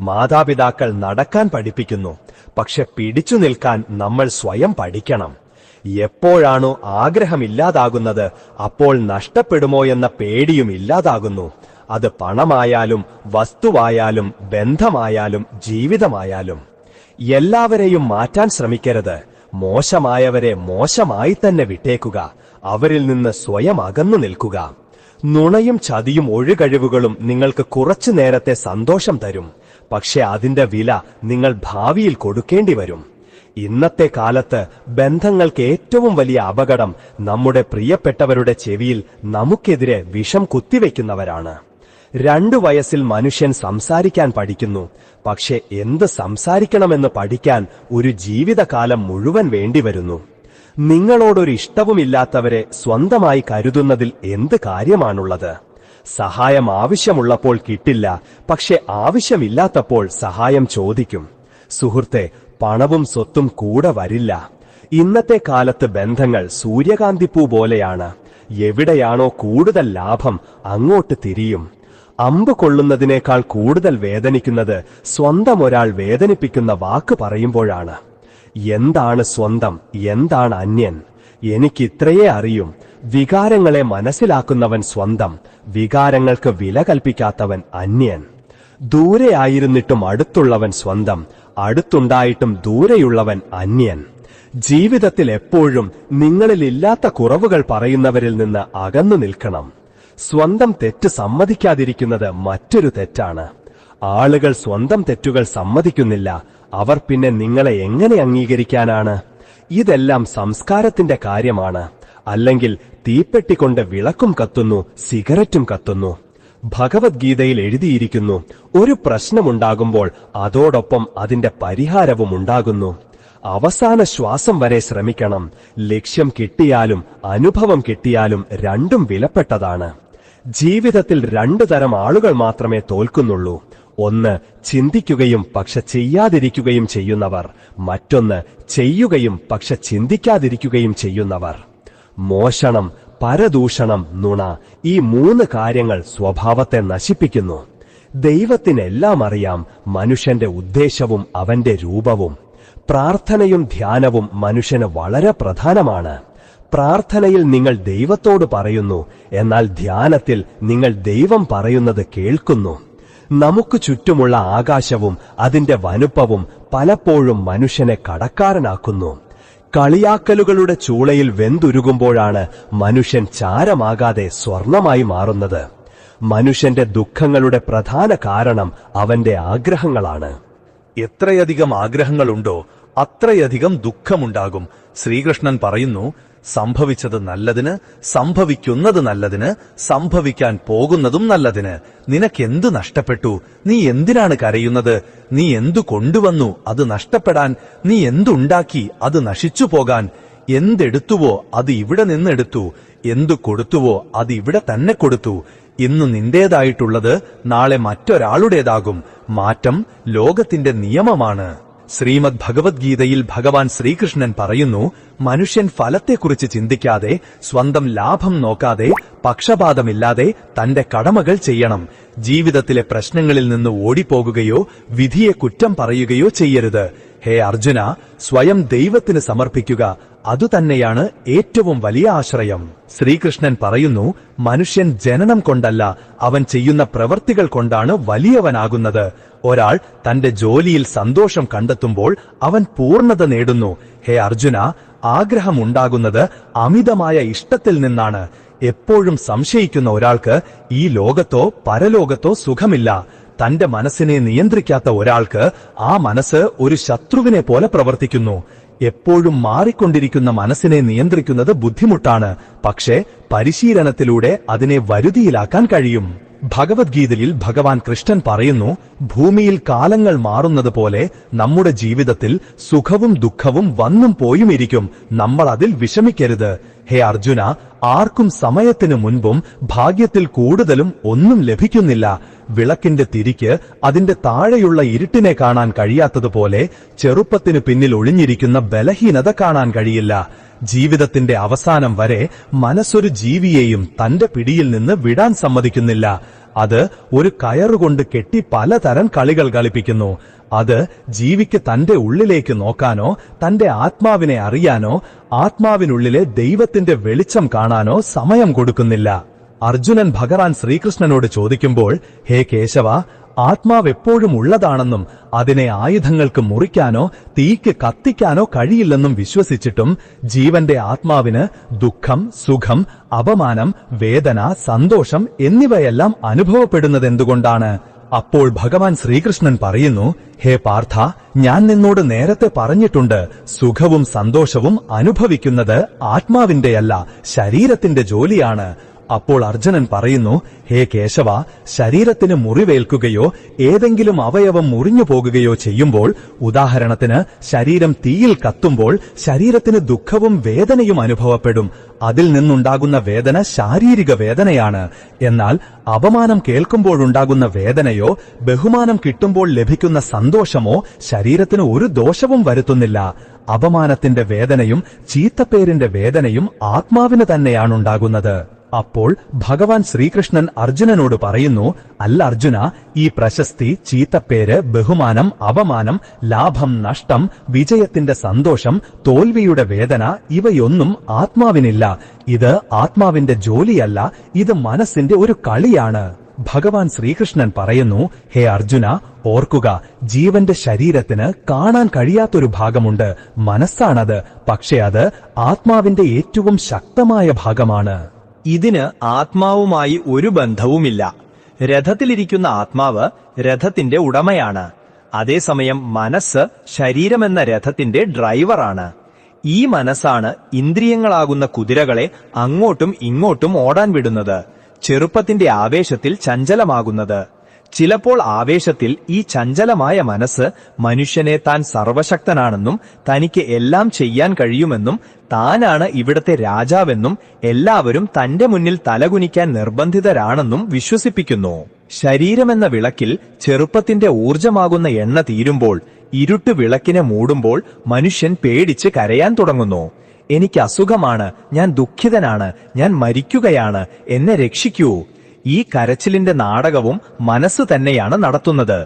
മാതാപിതാക്കൾ നടക്കാൻ പഠിപ്പിക്കുന്നു. പക്ഷെ പിടിച്ചു നിൽക്കാൻ നമ്മൾ സ്വയം പഠിക്കണം. എപ്പോഴാണോ ആഗ്രഹമില്ലാതാകുന്നത് അപ്പോൾ നഷ്ടപ്പെടുമോ എന്ന പേടിയും ഇല്ലാതാകുന്നു. അത് പണമായാലും വസ്തുവായാലും ബന്ധമായാലും ജീവിതമായാലും. എല്ലാവരെയും മാറ്റാൻ ശ്രമിക്കരുത്. മോശമായവരെ മോശമായി തന്നെ വിട്ടേക്കുക. അവരിൽ നിന്ന് സ്വയം അകന്നു നിൽക്കുക. നുണയും ചതിയും ഒഴുകഴിവുകളും നിങ്ങൾക്ക് കുറച്ചു നേരത്തെ സന്തോഷം തരും. പക്ഷെ അതിന്റെ വില നിങ്ങൾ ഭാവിയിൽ കൊടുക്കേണ്ടി വരും. ഇന്നത്തെ കാലത്ത് ബന്ധങ്ങൾക്ക് ഏറ്റവും വലിയ അപകടം നമ്മുടെ പ്രിയപ്പെട്ടവരുടെ ചെവിയിൽ നമുക്കെതിരെ വിഷം കുത്തിവെക്കുന്നവരാണ്. രണ്ടു വയസ്സിൽ മനുഷ്യൻ സംസാരിക്കാൻ പഠിക്കുന്നു. പക്ഷെ എന്ത് സംസാരിക്കണമെന്ന് പഠിക്കാൻ ഒരു ജീവിതകാലം മുഴുവൻ വേണ്ടിവരുന്നു നിങ്ങളോടൊരു ഇഷ്ടവുമില്ലാത്തവരെ സ്വന്തമായി കരുതുന്നതിൽ എന്ത് കാര്യമാണുള്ളത്? സഹായം ആവശ്യമുള്ളപ്പോൾ കിട്ടില്ല പക്ഷെ ആവശ്യമില്ലാത്തപ്പോൾ സഹായം ചോദിക്കും. സുഹൃത്തെ പണവും സ്വത്തും കൂടെ വരില്ല. ഇന്നത്തെ കാലത്ത് ബന്ധങ്ങൾ സൂര്യകാന്തിപ്പൂ പോലെയാണ്. എവിടെയാണോ കൂടുതൽ ലാഭം അങ്ങോട്ട് തിരിയും. അമ്പ് കൊള്ളുന്നതിനേക്കാൾ കൂടുതൽ വേദനിക്കുന്നത് സ്വന്തം ഒരാൾ വേദനിപ്പിക്കുന്ന വാക്ക് പറയുമ്പോഴാണ്. എന്താണ് സ്വന്തം? എന്താണ് അന്യൻ? എനിക്കിത്രയേ അറിയും. വികാരങ്ങളെ മനസ്സിലാക്കുന്നവൻ സ്വന്തം വികാരങ്ങൾക്ക് വില കൽപ്പിക്കാത്തവൻ അന്യൻ. ദൂരെയായിരുന്നിട്ടും അടുത്തുള്ളവൻ സ്വന്തം അടുത്തുണ്ടായിട്ടും ദൂരെയുള്ളവൻ അന്യൻ. ജീവിതത്തിൽ എപ്പോഴും നിങ്ങളിലില്ലാത്ത കുറവുകൾ പറയുന്നവരിൽ നിന്ന് അകന്നു നിൽക്കണം. സ്വന്തം തെറ്റ് സമ്മതിക്കാതിരിക്കുന്നത് മറ്റൊരു തെറ്റാണ്. ആളുകൾ സ്വന്തം തെറ്റുകൾ സമ്മതിക്കുന്നില്ല. അവർ പിന്നെ നിങ്ങളെ എങ്ങനെ അംഗീകരിക്കാനാണ്? ഇതെല്ലാം സംസ്കാരത്തിന്റെ കാര്യമാണ്. അല്ലെങ്കിൽ തീപ്പെട്ടിക്കൊണ്ട് വിളക്കും കത്തുന്നു സിഗരറ്റും കത്തുന്നു. ഭഗവത്ഗീതയിൽ എഴുതിയിരിക്കുന്നു ഒരു പ്രശ്നമുണ്ടാകുമ്പോൾ അതോടൊപ്പം അതിന്റെ പരിഹാരവും ഉണ്ടാകുന്നു. അവസാന ശ്വാസം വരെ ശ്രമിക്കണം. ലക്ഷ്യം കിട്ടിയാലും അനുഭവം കിട്ടിയാലും രണ്ടും വിലപ്പെട്ടതാണ്. ജീവിതത്തിൽ രണ്ടു തരം ആളുകൾ മാത്രമേ തോൽക്കുന്നുള്ളൂ. ഒന്ന് ചിന്തിക്കുകയും പക്ഷെ ചെയ്യാതിരിക്കുകയും ചെയ്യുന്നവർ. മറ്റൊന്ന് ചെയ്യുകയും പക്ഷെ ചിന്തിക്കാതിരിക്കുകയും ചെയ്യുന്നവർ. മോഷണം പരദൂഷണം നുണ ഈ മൂന്ന് കാര്യങ്ങൾ സ്വഭാവത്തെ നശിപ്പിക്കുന്നു. ദൈവത്തിനെല്ലാം അറിയാം മനുഷ്യന്റെ ഉദ്ദേശവും അവന്റെ രൂപവും. പ്രാർത്ഥനയും ധ്യാനവും മനുഷ്യന് വളരെ പ്രധാനമാണ്. പ്രാർത്ഥനയിൽ നിങ്ങൾ ദൈവത്തോട് പറയുന്നു എന്നാൽ ധ്യാനത്തിൽ നിങ്ങൾ ദൈവം പറയുന്നത് കേൾക്കുന്നു. നമുക്ക് ചുറ്റുമുള്ള ആകാശവും അതിന്റെ വനുപ്പവും പലപ്പോഴും മനുഷ്യനെ കടക്കാരനാക്കുന്നു. കളിയാക്കലുകളുടെ ചൂളയിൽ വെന്തുരുകുമ്പോഴാണ് മനുഷ്യൻ ചാരമാകാതെ സ്വർണമായി മാറുന്നത്. മനുഷ്യന്റെ ദുഃഖങ്ങളുടെ പ്രധാന കാരണം അവന്റെ ആഗ്രഹങ്ങളാണ്. എത്രയധികം ആഗ്രഹങ്ങളുണ്ടോ അത്രയധികം ദുഃഖമുണ്ടാകും. ശ്രീകൃഷ്ണൻ പറയുന്നു സംഭവിച്ചത് നല്ലതിന് സംഭവിക്കുന്നത് നല്ലതിന് സംഭവിക്കാൻ പോകുന്നതും നല്ലതിന്. നിനക്കെന്ത് നഷ്ടപ്പെട്ടു? നീ എന്തിനാണ് കരയുന്നത്? നീ എന്തു കൊണ്ടുവന്നു? അത് നഷ്ടപ്പെടാൻ. നീ എന്തുണ്ടാക്കി? അത് നശിച്ചു പോകാൻ. എന്തെടുത്തുവോ അത് ഇവിടെ നിന്നെടുത്തു. എന്തു കൊടുത്തുവോ അത് ഇവിടെ തന്നെ കൊടുത്തു. ഇന്ന് നിന്റേതായിട്ടുള്ളത് നാളെ മറ്റൊരാളുടേതാകും. മാറ്റം ലോകത്തിന്റെ നിയമമാണ്. ശ്രീമദ് ഭഗവത്ഗീതയിൽ ഭഗവാൻ ശ്രീകൃഷ്ണൻ പറയുന്നു മനുഷ്യൻ ഫലത്തെക്കുറിച്ച് ചിന്തിക്കാതെ സ്വന്തം ലാഭം നോക്കാതെ പക്ഷപാതമില്ലാതെ തന്റെ കടമകൾ ചെയ്യണം. ജീവിതത്തിലെ പ്രശ്നങ്ങളിൽ നിന്ന് ഓടിപ്പോകുകയോ വിധിയെ കുറ്റം പറയുകയോ ചെയ്യരുത്. ഹേ അർജുന സ്വയം ദൈവത്തിന് സമർപ്പിക്കുക അതുതന്നെയാണ് ഏറ്റവും വലിയ ആശ്രയം. ശ്രീകൃഷ്ണൻ പറയുന്നു മനുഷ്യൻ ജനനം കൊണ്ടല്ല അവൻ ചെയ്യുന്ന പ്രവൃത്തികൾ കൊണ്ടാണ് വലിയവനാകുന്നത്. ഒരാൾ തന്റെ ജോലിയിൽ സന്തോഷം കണ്ടെത്തുമ്പോൾ അവൻ പൂർണത നേടുന്നു. ഹേ അർജുന ആഗ്രഹമുണ്ടാകുന്നത് അമിതമായ ഇഷ്ടത്തിൽ നിന്നാണ്. എപ്പോഴും സംശയിക്കുന്ന ഒരാൾക്ക് ഈ ലോകത്തോ പരലോകത്തോ സുഖമില്ല. തന്റെ മനസ്സിനെ നിയന്ത്രിക്കാത്ത ഒരാൾക്ക് ആ മനസ്സ് ഒരു ശത്രുവിനെ പോലെ പ്രവർത്തിക്കുന്നു. എപ്പോഴും മാറിക്കൊണ്ടിരിക്കുന്ന മനസ്സിനെ നിയന്ത്രിക്കുന്നത് ബുദ്ധിമുട്ടാണ്. പക്ഷേ പരിശീലനത്തിലൂടെ അതിനെ വരുതിയിലാക്കാൻ കഴിയും. ഭഗവത്ഗീതയിൽ ഭഗവാൻ കൃഷ്ണൻ പറയുന്നു ഭൂമിയിൽ കാലങ്ങൾ മാറുന്നത് പോലെ നമ്മുടെ ജീവിതത്തിൽ സുഖവും ദുഃഖവും വന്നും പോയും ഇരിക്കും നമ്മൾ അതിൽ വിഷമിക്കരുത്. ഹേ അർജുന ആർക്കും സമയത്തിനു മുൻപും ഭാഗ്യത്തിൽ കൂടുതലും ഒന്നും ലഭിക്കുന്നില്ല. വിളക്കിന്റെ തിരിക്ക് അതിന്റെ താഴെയുള്ള ഇരുട്ടിനെ കാണാൻ കഴിയാത്തതുപോലെ ചെറുപ്പത്തിനു പിന്നിൽ ഒളിഞ്ഞിരിക്കുന്ന ബലഹീനത കാണാൻ കഴിയില്ല. ജീവിതത്തിന്റെ അവസാനം വരെ മനസ്സൊരു ജീവിയെയും തന്റെ പിടിയിൽ നിന്ന് വിടാൻ സമ്മതിക്കുന്നില്ല. അത് ഒരു കയറുകൊണ്ട് കെട്ടി പലതരം കളികൾ കളിപ്പിക്കുന്നു. അത് ജീവിക്ക് തന്റെ ഉള്ളിലേക്ക് നോക്കാനോ തന്റെ ആത്മാവിനെ അറിയാനോ ആത്മാവിനുള്ളിലെ ദൈവത്തിന്റെ വെളിച്ചം കാണാനോ സമയം കൊടുക്കുന്നില്ല. അർജുനൻ ഭഗവാൻ ശ്രീകൃഷ്ണനോട് ചോദിക്കുമ്പോൾ ഹേ കേശവ ആത്മാവ് എപ്പോഴും ഉള്ളതാണെന്നും അതിനെ ആയുധങ്ങൾക്ക് മുറിക്കാനോ തീക്ക് കത്തിക്കാനോ കഴിയില്ലെന്നും വിശ്വസിച്ചിട്ടും ജീവന്റെ ആത്മാവിന് ദുഃഖം സുഖം അപമാനം വേദന സന്തോഷം എന്നിവയെല്ലാം അനുഭവപ്പെടുന്നതെന്തുകൊണ്ടാണ്? അപ്പോൾ ഭഗവാൻ ശ്രീകൃഷ്ണൻ പറയുന്നു ഹേ പാർത്ഥ ഞാൻ നിന്നോട് നേരത്തെ പറഞ്ഞിട്ടുണ്ട് സുഖവും സന്തോഷവും അനുഭവിക്കുന്നത് ആത്മാവിന്റെയല്ല ശരീരത്തിന്റെ ജോലിയാണ്. അപ്പോൾ അർജുനൻ പറയുന്നു ഹേ കേശവ ശരീരത്തിന് മുറിവേൽക്കുകയോ ഏതെങ്കിലും അവയവം മുറിഞ്ഞു പോകുകയോ ചെയ്യുമ്പോൾ ഉദാഹരണത്തിന് ശരീരം തീയിൽ കത്തുമ്പോൾ ശരീരത്തിന് ദുഃഖവും വേദനയും അനുഭവപ്പെടും. അതിൽ നിന്നുണ്ടാകുന്ന വേദന ശാരീരിക വേദനയാണ്. എന്നാൽ അപമാനം കേൾക്കുമ്പോഴുണ്ടാകുന്ന വേദനയോ ബഹുമാനം കിട്ടുമ്പോൾ ലഭിക്കുന്ന സന്തോഷമോ ശരീരത്തിന് ഒരു ദോഷവും വരുത്തുന്നില്ല. അപമാനത്തിന്റെ വേദനയും ചീത്തപ്പേരിന്റെ വേദനയും ആത്മാവിന് തന്നെയാണുണ്ടാകുന്നത് അപ്പോൾ ഭഗവാൻ ശ്രീകൃഷ്ണൻ അർജുനനോട് പറയുന്നു അല്ല അർജുന ഈ പ്രശസ്തി ചീത്തപ്പേര് ബഹുമാനം അപമാനം ലാഭം നഷ്ടം വിജയത്തിന്റെ സന്തോഷം തോൽവിയുടെ വേദന ഇവയൊന്നും ആത്മാവിനില്ല. ഇത് ആത്മാവിന്റെ ജോലിയല്ല ഇത് മനസ്സിന്റെ ഒരു കളിയാണ്. ഭഗവാൻ ശ്രീകൃഷ്ണൻ പറയുന്നു ഹേ അർജുന ഓർക്കുക ജീവന്റെ ശരീരത്തിന് കാണാൻ കഴിയാത്തൊരു ഭാഗമുണ്ട് മനസ്സാണത് പക്ഷേ അത് ആത്മാവിന്റെ ഏറ്റവും ശക്തമായ ഭാഗമാണ്. ഇതിന് ആത്മാവുമായി ഒരു ബന്ധവുമില്ല. രഥത്തിലിരിക്കുന്ന ആത്മാവ് രഥത്തിന്റെ ഉടമയാണ്. അതേസമയം മനസ്സ് ശരീരമെന്ന രഥത്തിന്റെ ഡ്രൈവറാണ്. ഈ മനസ്സാണ് ഇന്ദ്രിയങ്ങളാകുന്ന കുതിരകളെ അങ്ങോട്ടും ഇങ്ങോട്ടും ഓടാൻ വിടുന്നത്. ചെറുപ്പത്തിന്റെ ആവേശത്തിൽ ചഞ്ചലമാകുന്നത്. ചിലപ്പോൾ ആവേശത്തിൽ ഈ ചഞ്ചലമായ മനസ്സ് മനുഷ്യനെ താൻ സർവശക്തനാണെന്നും തനിക്ക് എല്ലാം ചെയ്യാൻ കഴിയുമെന്നും താനാണ് ഇവിടത്തെ രാജാവെന്നും എല്ലാവരും തന്റെ മുന്നിൽ തലകുനിക്കാൻ നിർബന്ധിതരാണെന്നും വിശ്വസിപ്പിക്കുന്നു. ശരീരമെന്ന വിളക്കിൽ ചെറുപ്പത്തിന്റെ ഊർജമാകുന്ന എണ്ണ തീരുമ്പോൾ ഇരുട്ട് വിളക്കിനെ മൂടുമ്പോൾ മനുഷ്യൻ പേടിച്ച് കരയാൻ തുടങ്ങുന്നു. എനിക്ക് അസുഖമാണ് ഞാൻ ദുഃഖിതനാണ് ഞാൻ മരിക്കുകയാണ് എന്നെ രക്ഷിക്കൂ ഈ കരച്ചിലിന്റെ നാടകവും മനസ്സ് തന്നെയാണ് നടത്തുന്നത്.